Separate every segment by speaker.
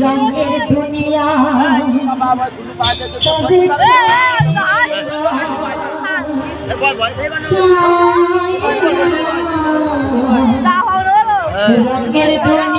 Speaker 1: হ্যাঁ। রঙের দুনিয়া। রঙের দুনিয়া।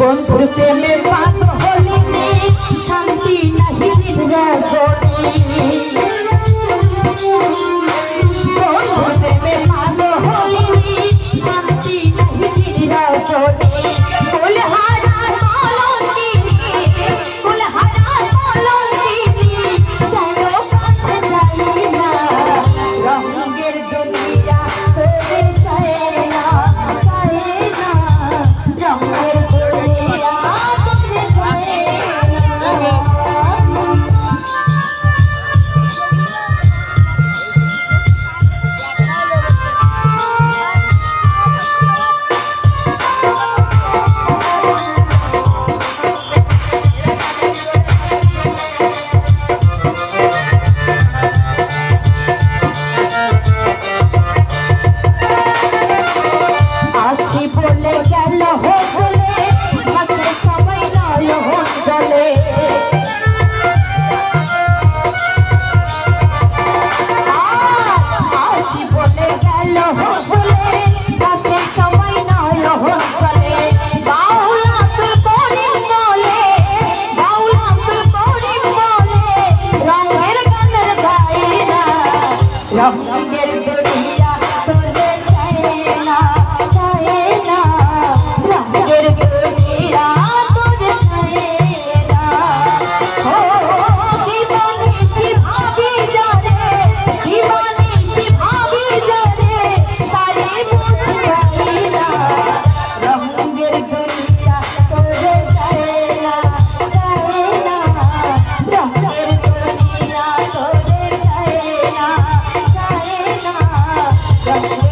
Speaker 1: বন্ধু প্রেমে পা বলে গেল হোলে ভাষে সবাই নয় হোলে হাসি বলে গেল হোলে ভাষে সবাই নয় হোলে রঙের গানের গায়রা রঙের Thank you.